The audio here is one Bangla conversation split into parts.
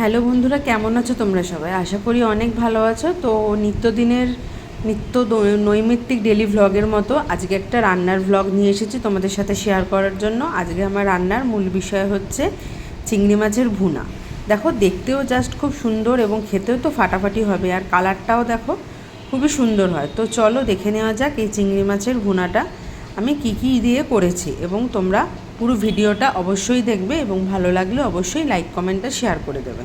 হ্যালো বন্ধুরা, কেমন আছো তোমরা সবাই? আশা করি অনেক ভালো আছো। তো নিত্যদিনের নিত্য নৈমিত্তিক ডেলি ভ্লগের মতো আজকে একটা রান্নার ভ্লগ নিয়ে এসেছি তোমাদের সাথে শেয়ার করার জন্য। আজকে আমার রান্নার মূল বিষয় হচ্ছে চিংড়ি মাছের ভুনা। দেখো, দেখতেও জাস্ট খুব সুন্দর এবং খেতেও তো ফাটাফাটি হবে, আর কালারটাও দেখো খুবই সুন্দর হয়। তো চলো দেখে নেওয়া যাক এই চিংড়ি মাছের ভুনাটা। আমি কি কি দিয়ে করেছি এবং তোমরা পুরো ভিডিওটা অবশ্যই দেখবে এবং ভালো লাগলে অবশ্যই লাইক কমেন্টটা শেয়ার করে দেবে।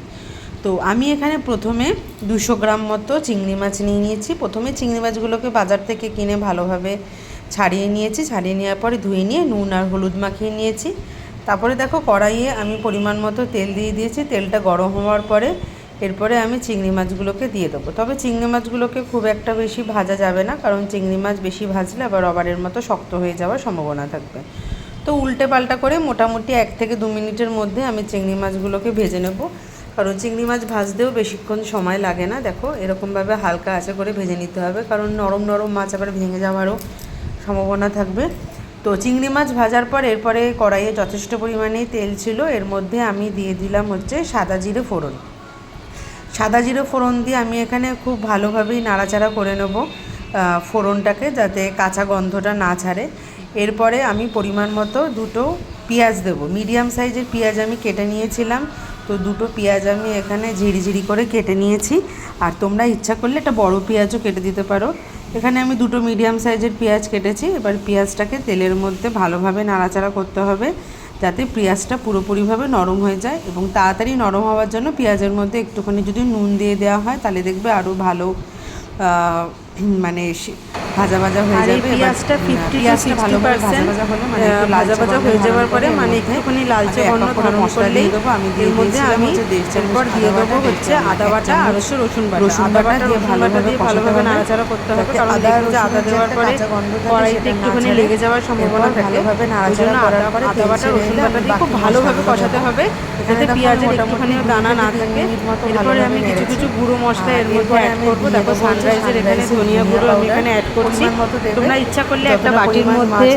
তো আমি এখানে প্রথমে দুশো গ্রাম মতো চিংড়ি মাছ নিয়ে নিয়েছি। প্রথমে চিংড়ি মাছগুলোকে বাজার থেকে কিনে ভালোভাবে ছাড়িয়ে নিয়েছি। ছাড়িয়ে নেওয়ার পরে ধুয়ে নিয়ে নুন আর হলুদ মাখিয়ে নিয়েছি। তারপরে দেখো কড়াইয়ে আমি পরিমাণ মতো তেল দিয়ে দিয়েছি। তেলটা গরম হওয়ার পরে এরপরে আমি চিংড়ি মাছগুলোকে দিয়ে দেবো। তবে চিংড়ি মাছগুলোকে খুব একটা বেশি ভাজা যাবে না, কারণ চিংড়ি মাছ বেশি ভাজলে আবার রবারের মতো শক্ত হয়ে যাওয়ার সম্ভাবনা থাকবে। তো উল্টে পাল্টা করে মোটামুটি এক থেকে দু মিনিটের মধ্যে আমি চিংড়ি মাছগুলোকে ভেজে নেব। কারণ চিংড়ি মাছ ভাজতেও বেশিক্ষণ সময় লাগে না, দেখো, এরকমভাবে হালকা আঁচে করে ভেজে নিতে হবে, কারণ নরম নরম মাছ আবার ভেঙে যাওয়ারও সম্ভাবনা থাকবে। তো চিংড়ি মাছ ভাজার পর এরপরে কড়াইয়ে যথেষ্ট পরিমাণে তেল ছিল, এর মধ্যে আমি দিয়ে দিলাম হচ্ছে সাদা জিরে ফোড়ন। সাদা জিরে ফোড়ন দিয়ে আমি এখানে খুব ভালোভাবেই নাড়াচাড়া করে নেব ফোড়নটাকে যাতে কাঁচা গন্ধটা না ছাড়ে। এরপরে আমি পরিমাণ মতো দুটো পেঁয়াজ দেবো। মিডিয়াম সাইজের পেঁয়াজ আমি কেটে নিয়েছিলাম, তো দুটো পেঁয়াজ আমি এখানে ঝিরিঝিরি করে কেটে নিয়েছি। আর তোমরা ইচ্ছা করলে একটা বড় পেঁয়াজও কেটে দিতে পারো। এখানে আমি দুটো মিডিয়াম সাইজের পেঁয়াজ কেটেছি, এবার পেঁয়াজটাকে তেলের মধ্যে ভালোভাবে নাড়াচাড়া করতে হবে। যাতে পেঁয়াজটা পুরোপুরিভাবে নরম হয়ে যায় এবং তাড়াতাড়ি নরম হওয়ার জন্য পেঁয়াজের মধ্যে একটুখানি যদি নুন দিয়ে দেওয়া হয়, তাহলে দেখবে আরও ভালো মানে ভাজা ভাজা হয়ে যাবে পেঁয়াজটা উম, 50 to পেঁয়াজটা ভালোভাবে ভাজা ভাজা হলে মানে ভাজা ভাজা হয়ে যাওয়ার পরে মানে। একটুখানি লালচে গন্ধ ধারণ মশলা করলেই দেবো আমি এর মধ্যে আমি এরপর দিয়ে দেবো হচ্ছে আদা বাটা আর হচ্ছে রসুন বাটা। রসুন বাটা দিয়ে ভালোভাবে বাটা দিয়ে ভালোভাবে নাড়াচাড়া করতে হবে কারণ আদা আদা দেওয়ার পরে কড়াইতে একটুখানি লেগে যাওয়ার সম্ভাবনা থাকে। ভালোভাবে নাড়াচাড়া করার পরে আদা বাটা রসুন বাটা দিয়ে খুব ভালোভাবে কষাতে হবে। যাতে পেঁয়াজের একটুখানি দানা না থাকে এরপরে আমি কিছু কিছু গুঁড়ো মশলা এর মধ্যে অ্যাড করব। দেখো সানরাইজের এখানে ধনিয়া গুঁড়ো আমি এখানে অ্যাড করছি। তোমরা ইচ্ছা করলে একটা বাটির মধ্যে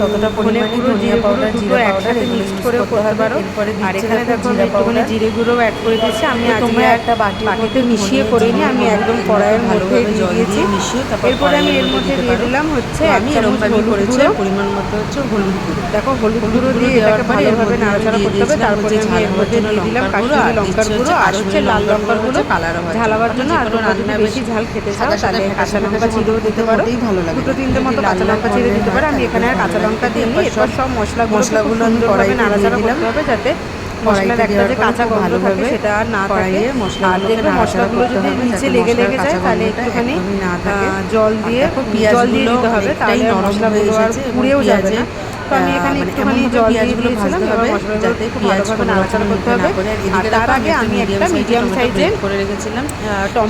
ততটা ধনে পরিমাণে গুঁড়ো জিরে গুঁড়ো পাউডার, দুটো একসাথে মিক্সড করে করতে পারো। আর এখানে দেখো আমি একটুখানি জিরে গুঁড়ো অ্যাড করে দিচ্ছি আমি আজকে একটা বাটির বাটিতে মিশিয়ে করিনি আমি একদম কড়াইয়ের মধ্যে দিয়ে দিয়েছি। এরপরে আমি এর মধ্যে দিয়ে দিলাম হচ্ছে আমি হলুদ করেছি পরিমাণ মতো হচ্ছে হলুদ দেখো হলুদ হলুদ গুঁড়ো দিয়ে এটাকে ভালোভাবে নাড়াচাড়া করতে হবে তারপরে হচ্ছে আমি মধ্যে দিয়ে দিলাম কাশ্মীরি লঙ্কার গুঁড়ো আর হচ্ছে লাল লঙ্কার গুঁড়ো। কালার জন্য। আর তোমরা যদি বেশি ঝাল খেতে চাও তাহলে কাঁচা লঙ্কা দিতে পারো। ভালো লাগে দুটো তিনটে মতো কাঁচা লঙ্কা দিতে পারো। আমি এখানে আর কাঁচা লঙ্কা এরপর সব মশলাগুলো মশলাগুলো আমি কড়াইতে নাড়াচাড়া করতে হবে যাতে মশলার একটা যে কাঁচা খুব গন্ধ থাকে সেটা আর না থাকে। কড়াইয়ে আর দেখবে মশলাগুলো যদি নিচে লেগে লেগে যায় তাহলে একটুখানি। জল দিয়ে জল দিয়ে দিতে হবে তাহলে হয়ে মশলাগুলো আর পুড়েও যাবে না তো আমি এখানে মানে একটুখানি জল পেঁয়াজগুলো ভাজতে হবে যাতে খুব পেঁয়াজ ভালোভাবে কোনো নাড়াচাড়া করতে হবে। আর আর তার আগে আমি একটা মিডিয়াম সাইজের করে রেখেছিলাম।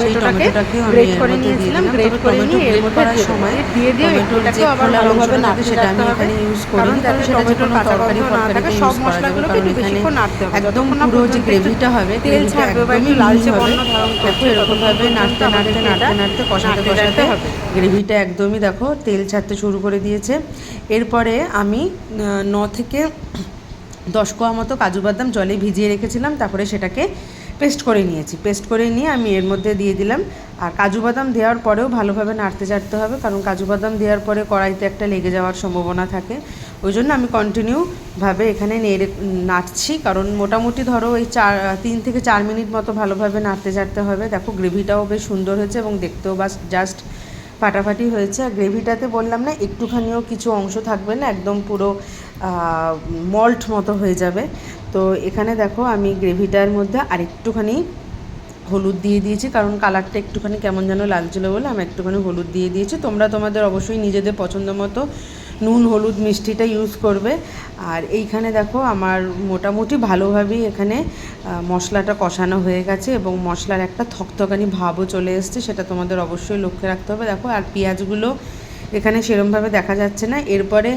সেই টমেটোটাকে গ্রেট করে নিয়েছিলাম গ্রেট করে নিয়ে এর মধ্যে করার সময় দেবো। দিয়ে দিয়ে টমেটোর আবার ভালোভাবে নাড়তে সেটা আমি এখানে কারণ যে টমেটোর কোনো কাঁচা তরকারি গন্ধ না থাকে সব মশলাগুলোকে একটু বেশিক্ষণ নাড়তে হবে। একদম পুরো যে গ্রেভিটা হবে তেল ছাড়বে বা একদমই একটু লালচে বর্ণ ধারণ দেখো করছে এরকম ভাবে ততক্ষণ নাড়তে পর্যন্ত নাড়তে নাড়তে নাড়তে কষাতে কষাতে গ্রেভিটা একদমই দেখো তেল ছাড়তে শুরু করে দিয়েছে এরপরে আমি ন থেকে দশ কোয়া মতো কাজু বাদাম জলে ভিজিয়ে রেখেছিলাম, তারপরে সেটাকে পেস্ট করে নিয়েছি। পেস্ট করে নিয়ে আমি এর মধ্যে দিয়ে দিলাম। আর কাজু বাদাম দেওয়ার পরেও ভালোভাবে নাড়তে চাড়তে হবে, কারণ কাজু বাদাম দেওয়ার পরে কড়াইতে একটা লেগে যাওয়ার সম্ভাবনা থাকে। ওই জন্য আমি কন্টিনিউভাবে এখানে নেড়ে, নাড়ছি, কারণ মোটামুটি ধরো এই চার, তিন থেকে চার মিনিট মতো ভালোভাবে নাড়তে চাড়তে হবে। দেখো গ্রেভিটাও বেশ সুন্দর হয়েছে এবং দেখতেও বাস জাস্ট ফাটাফাটি হয়েছে আর গ্রেভিটাতে বললাম না, একটুখানিও কিছু অংশ থাকবে না, একদম পুরো মল্ট মতো হয়ে যাবে। তো এখানে দেখো আমি গ্রেভিটার মধ্যে আরেকটুখানি হলুদ দিয়ে দিয়েছি, কারণ কালারটা একটুখানি কেমন যেন লাগছিল বলে আমি একটুখানি হলুদ দিয়ে দিয়েছি। তোমরা তোমাদের অবশ্যই নিজেদের পছন্দ মতো নুন, হলুদ মিষ্টিটা ইউজ করবে। আর এইখানে দেখো আমার মোটামুটি ভালোভাবেই এখানে মশলাটা কষানো হয়ে গেছে এবং মশলার একটা থকথকানি ভাবও চলে এসছে, সেটা তোমাদের অবশ্যই লক্ষ্য রাখতে হবে। দেখো, আর পেঁয়াজগুলো এখানে সেরমভাবে দেখা যাচ্ছে না। এরপরে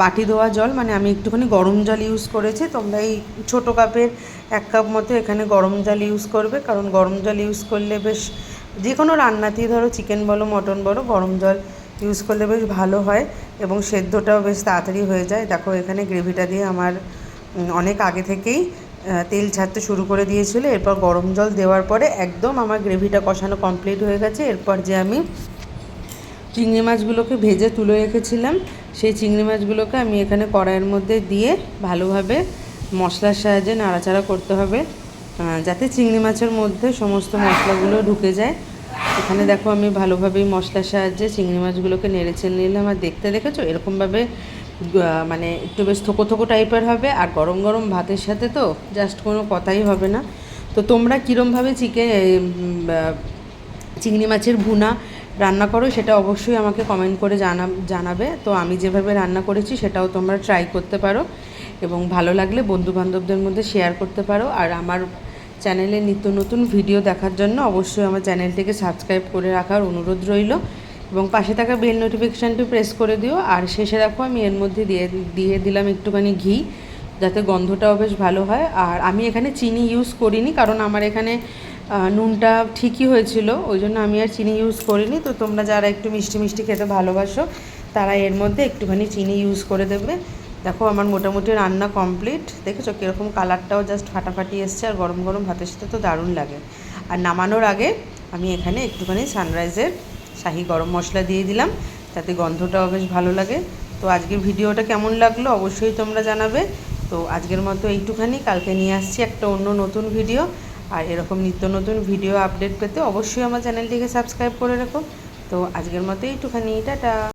বাটি ধোয়া জল মানে আমি একটুখানি গরম জল ইউজ করেছি। তোমরা এই ছোটো কাপের এক কাপ মতো এখানে গরম জল ইউজ করবে, কারণ গরম জল ইউজ করলে বেশ যে কোনো রান্নাতেই ধরো চিকেন বলো মটন বলো, গরম জল ইউজ করলে বেশ ভালো হয় এবং সেদ্ধটাও বেশ তাড়াতাড়ি হয়ে যায়। দেখো, এখানে গ্রেভিটা দিয়ে আমার অনেক আগে থেকেই তেল ছাড়তে শুরু করে দিয়েছিল। এরপর গরম জল দেওয়ার পরে একদম আমার গ্রেভিটা কষানো কমপ্লিট হয়ে গেছে। এরপর যে আমি চিংড়ি মাছগুলোকে ভেজে তুলে রেখেছিলাম, সেই চিংড়ি মাছগুলোকে আমি এখানে কড়াইয়ের মধ্যে দিয়ে ভালোভাবে মশলার সাহায্যে নাড়াচাড়া করতে হবে যাতে চিংড়ি মাছের মধ্যে সমস্ত মশলাগুলো ঢুকে যায়। এখানে দেখো আমি ভালোভাবেই মশলার সাহায্যে চিংড়ি মাছগুলোকে নেড়ে চেড়ে নিলাম। আর দেখতে দেখেছ? এরকমভাবে মানে একটু বেশ থোকো থোকো টাইপের হবে। আর গরম গরম ভাতের সাথে তো জাস্ট কোনো কথাই হবে না। তো তোমরা কীরমভাবে চিকেন চিংড়ি মাছের ভুনা রান্না করো সেটা অবশ্যই আমাকে কমেন্ট করে জানা, জানাবে। তো আমি যেভাবে রান্না করেছি সেটাও তোমরা ট্রাই করতে পারো। এবং ভালো লাগলে বন্ধু বান্ধবদের মধ্যে শেয়ার করতে পারো। আর আমার চ্যানেলে নিত্য নতুন ভিডিও দেখার জন্য অবশ্যই আমার চ্যানেলটিকে সাবস্ক্রাইব করে রাখার অনুরোধ রইল এবং পাশে থাকা বেল নোটিফিকেশানটি প্রেস করে দিও। আর শেষে দেখো, আমি এর মধ্যে দিয়ে দিয়ে দিলাম একটুখানি ঘি, যাতে গন্ধটাও বেশ ভালো হয়। আর আমি এখানে চিনি ইউজ করিনি, কারণ আমার এখানে নুনটা ঠিকই হয়েছিল, ওই জন্য আমি আর চিনি ইউজ করিনি। তো তোমরা যারা একটু মিষ্টি মিষ্টি খেতে ভালোবাসো, তারা এর মধ্যে একটুখানি চিনি ইউজ করে দেবে। দেখো আমার মোটামুটি রান্না কমপ্লিট দেখেছ কীরকম কালারটাও জাস্ট ফাটাফাটি এসছে আর গরম গরম ভাতের সাথে তো দারুণ লাগে। আর নামানোর আগে আমি এখানে একটুখানি সানরাইজের শাহি গরম মশলা দিয়ে দিলাম, তাতে গন্ধটাও বেশ ভালো লাগে। তো আজকের ভিডিওটা কেমন লাগল অবশ্যই তোমরা জানাবে। তো আজকের মতো এইটুখানি, কালকে নিয়ে আসছি একটা অন্য নতুন ভিডিও। আর এরকম নিত্য নতুন ভিডিও আপডেট পেতে অবশ্যই আমার চ্যানেলটিকে সাবস্ক্রাইব করে রাখো। তো আজকের মতো এইটুখানি, টাটা!